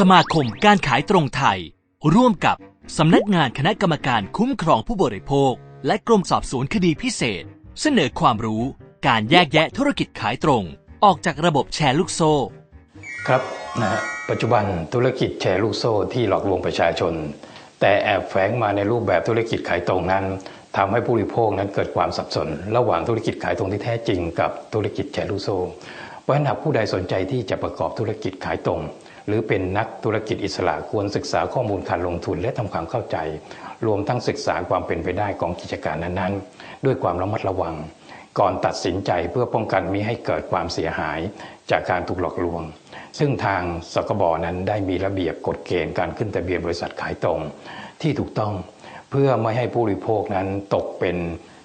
สมาคมการขายตรงไทย ร่วมกับสำนักงานคณะกรรมการคุ้มครองผู้บริโภค และกรมสอบสวนคดีพิเศษ เสนอความรู้การแยกแยะธุรกิจขายตรง ออกจากระบบแชร์ลูกโซ่ ครับนะฮะปัจจุบันธุรกิจแชร์ลูกโซ่ที่หลอกลวงประชาชน แต่แอบแฝงมาในรูปแบบธุรกิจขายตรงนั้นทำให้ผู้บริโภคนั้นเกิดความสับสน ระหว่างธุรกิจขายตรงที่แท้จริงกับธุรกิจแชร์ลูกโซ่เพราะฉะนั้นหากผู้ใดสนใจที่จะประกอบธุรกิจขายตรง หรือเป็นนักธุรกิจอิสระควรศึกษาข้อมูลการลงทุนและทำความเข้าใจ รวมทั้งศึกษาความเป็นไปได้ของกิจการนั้นๆ ด้วยความระมัดระวัง ก่อนตัดสินใจเพื่อป้องกันมิให้เกิดความเสียหายจากการถูกหลอกลวง ซึ่งทางสกบนั้นได้มีระเบียบกฎเกณฑ์การขึ้นทะเบียนบริษัทขายตรง ที่ถูกต้องเพื่อไม่ให้ผู้บริโภคนั้นตกเป็น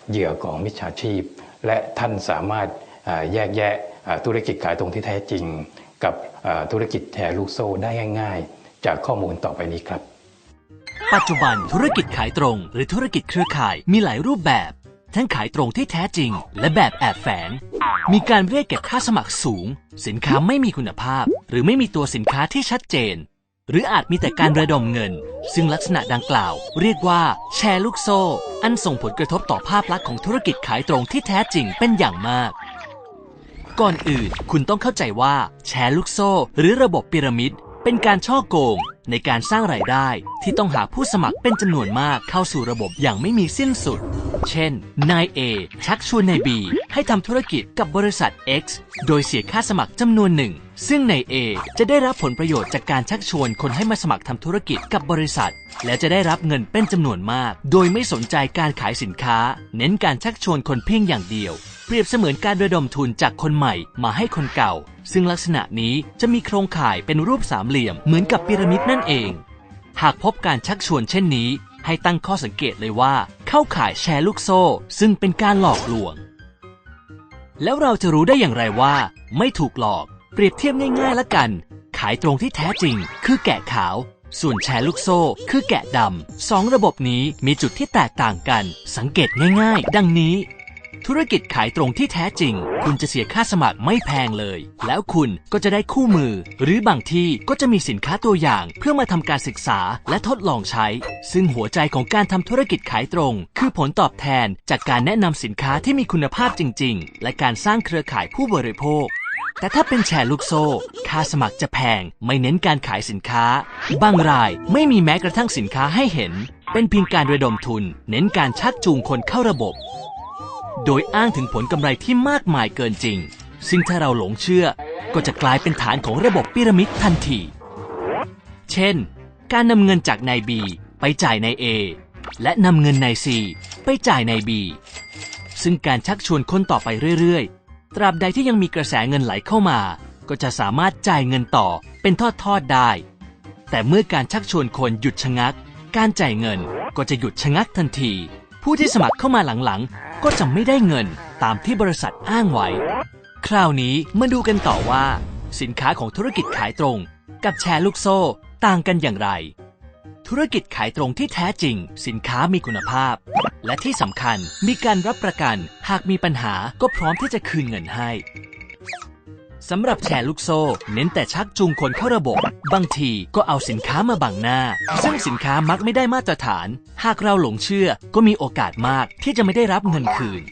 เหยื่อของมิจฉาชีพ และท่านสามารถแยกแยะธุรกิจขายตรงที่แท้จริง กับธุรกิจแชร์ลูกโซ่ได้ง่ายๆ จากข้อมูลต่อไปนี้ครับ ปัจจุบันธุรกิจขายตรง หรือธุรกิจเครือข่ายมีหลายรูปแบบ ทั้งขายตรงที่แท้จริง และแบบแอบแฝง มีการเรียกเก็บค่าสมัครสูง สินค้าไม่มีคุณภาพ หรือไม่มีตัวสินค้าที่ชัดเจน หรืออาจมีแต่การระดมเงิน ซึ่งลักษณะดังกล่าว เรียกว่าแชร์ลูกโซ่ อันส่งผลกระทบต่อภาพลักษณ์ของธุรกิจขายตรงที่แท้จริงเป็นอย่างมาก ก่อนอื่น คุณต้องเข้าใจว่าแชร์ลูกโซ่ หรือระบบพีระมิด เป็นการช่อโกง ในการสร้างรายได้ ที่ต้องหาผู้สมัครเป็นจำนวนมากเข้าสู่ระบบอย่างไม่มีสิ้นสุด เช่น นาย A ชักชวนนาย B ให้ทำธุรกิจกับบริษัท X โดยเสียค่าสมัครจำนวนหนึ่ง ซึ่งนาย A จะได้รับผลประโยชน์จากการชักชวนคนให้มาสมัครทำธุรกิจกับบริษัท และจะได้รับเงินเป็นจำนวนมาก โดยไม่สนใจการขายสินค้า เน้นการชักชวนคนเพียงอย่างเดียว เปรียบเสมือนการระดมทุนจากคนใหม่มาให้คนเก่า ซึ่งลักษณะนี้จะมีโครงข่ายเป็นรูปสามเหลี่ยมเหมือนกับพีระมิดนั่นเอง หากพบการชักชวนเช่นนี้ ให้ตั้งข้อสังเกตเลยว่า เข้าข่ายแชร์ลูกโซ่ ซึ่งเป็นการหลอกลวง แล้วเราจะรู้ได้อย่างไรว่า ไม่ถูกหลอก เปรียบเทียบง่ายๆละกัน ขายตรงที่แท้จริง คือแกะขาว ส่วนแชร์ลูกโซ่ คือแกะดำสองระบบนี้มีจุดที่แตกต่างกัน สังเกตง่าย ๆ ดังนี้ ธุรกิจขายตรงที่แท้จริง คุณจะเสียค่าสมัครไม่แพงเลย แล้วคุณก็จะได้คู่มือ หรือบางที่ก็จะมีสินค้าตัวอย่าง เพื่อมาทำการศึกษาและทดลองใช้ ซึ่งหัวใจของการทำธุรกิจขายตรง คือผลตอบแทนจากการแนะนำสินค้าที่มีคุณภาพจริง ๆ และการสร้างเครือข่ายผู้บริโภคแต่ถ้าเป็นแชร์ลูกโซ่ ค่าสมัครจะแพง ไม่เน้นการขายสินค้า บางรายไม่มีแม้กระทั่งสินค้าให้เห็น เป็นเพียงการระดมทุน เน้นการชักจูงคนเข้าระบบ โดยอ้างถึงผลกำไรที่มากมายเกินจริง ซึ่งถ้าเราหลงเชื่อก็จะกลายเป็นฐานของระบบพีระมิดทันที เช่น การนำเงินจากนาย B ไปจ่ายนาย A และนำเงินนาย C ไปจ่ายนาย B ซึ่งการชักชวนคนต่อไปเรื่อยๆ ตราบใดที่ยังมีกระแสเงินไหลเข้ามา ก็จะสามารถจ่ายเงินต่อเป็นทอดๆได้ แต่เมื่อการชักชวนคนหยุดชะงัก การจ่ายเงินก็จะหยุดชะงักทันที ผู้ที่สมัครเข้ามาหลังๆ ก็จะไม่ได้เงินตามที่บริษัทอ้างไว้ คราวนี้มาดูกันต่อว่า สินค้าของธุรกิจขายตรง กับแชร์ลูกโซ่ต่างกันอย่างไร ธุรกิจขายตรงที่แท้จริง สินค้ามีคุณภาพ และที่สำคัญมีการรับประกันหากมีปัญหาก็พร้อมที่จะคืนเงินให้ สำหรับแชร์ลูกโซ่ เน้นแต่ชักจูงคนเข้าระบบบางทีก็เอาสินค้ามาบังหน้า ซึ่งสินค้ามักไม่ได้มาตรฐาน หากเราหลงเชื่อก็มีโอกาสมากที่จะไม่ได้รับเงินคืน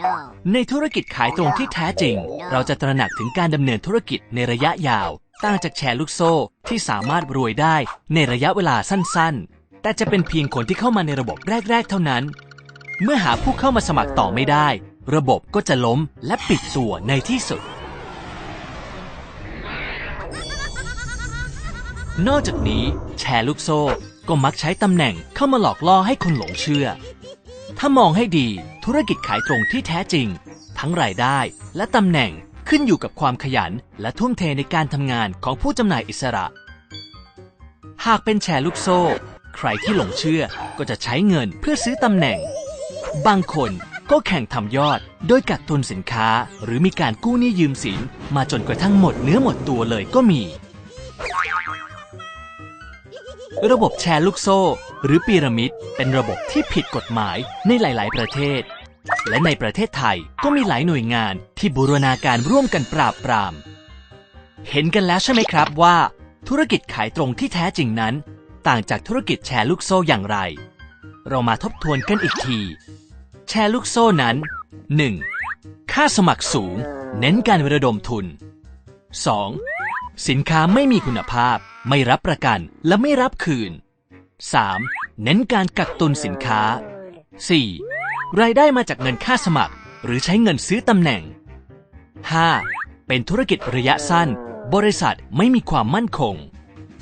No. ในธุรกิจขายตรงที่แท้จริง เราจะตระหนักถึงการดำเนินธุรกิจในระยะยาวต่างจากแชร์ลูกโซ่ที่สามารถรวยได้ในระยะเวลาสั้นๆ แต่จะเป็นเพียงคนที่เข้ามาในระบบแรก ๆ เท่านั้น เมื่อหาผู้เข้ามาสมัครต่อไม่ได้ ระบบก็จะล้มและปิดตัวในที่สุด นอกจากนี้แชร์ลูกโซ่ก็มักใช้ตำแหน่งเข้ามาหลอกล่อให้คนหลงเชื่อ ถ้ามองให้ดีธุรกิจขายตรงที่แท้จริง ทั้งรายได้และตำแหน่งขึ้นอยู่กับความขยันและทุ่มเทในการทำงานของผู้จำหน่ายอิสระ หากเป็นแชร์ลูกโซ่ ใครที่หลงเชื่อก็จะใช้เงินเพื่อซื้อตำแหน่ง บางคนก็แข่งทำยอดโดยกักตุนสินค้า หรือมีการกู้หนี้ยืมสินมาจนกระทั่งหมดเนื้อหมดตัวเลยก็มี ระบบแชร์ลูกโซ่ หรือพีระมิด เป็นระบบที่ผิดกฎหมายในหลาย ๆ ประเทศ และในประเทศไทยก็มีหลายหน่วยงานที่บูรณาการร่วมกันปราบปราม เห็นกันแล้วใช่ไหมครับว่าธุธุรกิจขายตรงที่แท้จริงนั้น ต่างจากธุรกิจแชร์ลูกโซ่อย่างไร เรามาทบทวนกันอีกที แชร์ลูกโซ่นั้น 1. ค่าสมัครสูง เน้นการระดมทุน 2. สินค้าไม่มีคุณภาพ ไม่รับประกันและไม่รับคืน 3. เน้นการกักตุนสินค้า 4. รายได้มาจากเงินค่าสมัคร หรือใช้เงินซื้อตำแหน่ง 5. เป็นธุรกิจระยะสั้น บริษัทไม่มีความมั่นคง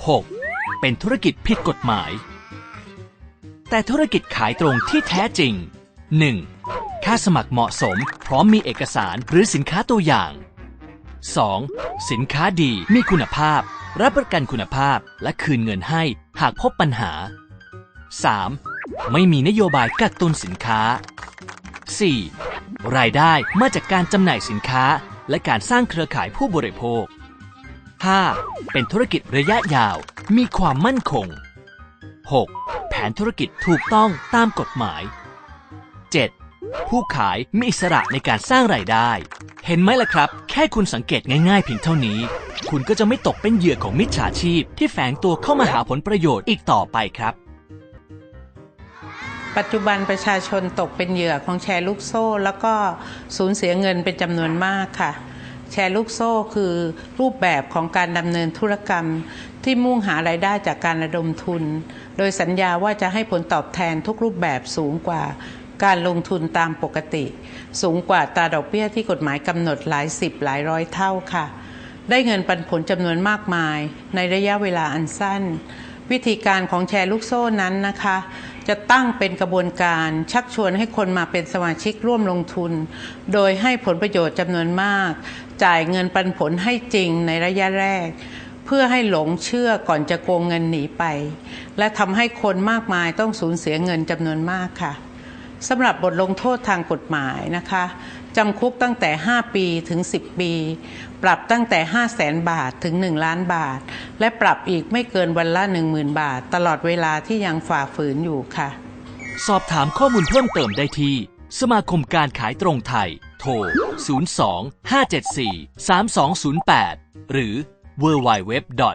6. เป็นธุรกิจผิดกฎหมาย แต่ธุรกิจขายตรงที่แท้จริง 1. ค่าสมัครเหมาะสม พร้อมมีเอกสารหรือสินค้าตัวอย่าง 2. สินค้าดีมีคุณภาพ รับประกันคุณภาพและคืนเงินให้หากพบปัญหา 3. ไม่มีนโยบายกักตุนสินค้า 4. รายได้มาจากการจำหน่ายสินค้า และการสร้างเครือข่ายผู้บริโภค 5. เป็นธุรกิจระยะยาว มีความมั่นคง 6. แผนธุรกิจถูกต้องตามกฎหมาย 7. ผู้ขายมีอิสระในการสร้างรายได้ เห็นไหมล่ะครับ แค่คุณสังเกตง่ายๆเพียงเท่านี้ คุณก็จะไม่ตกเป็นเหยื่อของมิจฉาชีพ ที่แฝงตัวเข้ามาหาผลประโยชน์อีกต่อไปครับ ปัจจุบันประชาชนตกเป็นเหยื่อของแชร์ลูกโซ่ แล้วก็สูญเสียเงินเป็นจำนวนมากค่ะ แชร์ลูกโซ่คือรูปแบบของการดำเนินธุรกรรม ที่มุ่งหารายได้จากการระดมทุน โดยสัญญาว่าจะให้ผลตอบแทนทุกรูปแบบสูงกว่า การลงทุนตามปกติ สูงกว่าตาดอกเบี้ยที่กฎหมายกำหนดหลายสิบหลายร้อยเท่าค่ะ ได้เงินปันผลจำนวนมากมาย ในระยะเวลาอันสั้น วิธีการของแชร์ลูกโซ่นั้นนะคะ จะตั้งเป็นกระบวนการชักชวนให้คนมาเป็นสมาชิกร่วมลงทุน โดยให้ผลประโยชน์จำนวนมาก จ่ายเงินปันผลให้จริงในระยะแรกเพื่อให้หลงเชื่อก่อนจะโกงเงินหนีไป และทำให้คนมากมายต้องสูญเสียเงินจำนวนมากค่ะ สำหรับบทลงโทษทางกฎหมายนะคะจำคุกตั้งแต่ 5 ปีถึง 10 ปี ปรับตั้งแต่ 5 0 0แสนบาทถึง 1 ล้านบาท และปรับอีกไม่เกินวันละ 10,000 บาท ตลอดเวลาที่ยังฝ่าฝืนอยู่ค่ะ สอบถามข้อมูลเพิ่มเติมได้ที่ สมาคมการขายตรงไทย โทร 02 574 3208 หรือ www.tdsa.org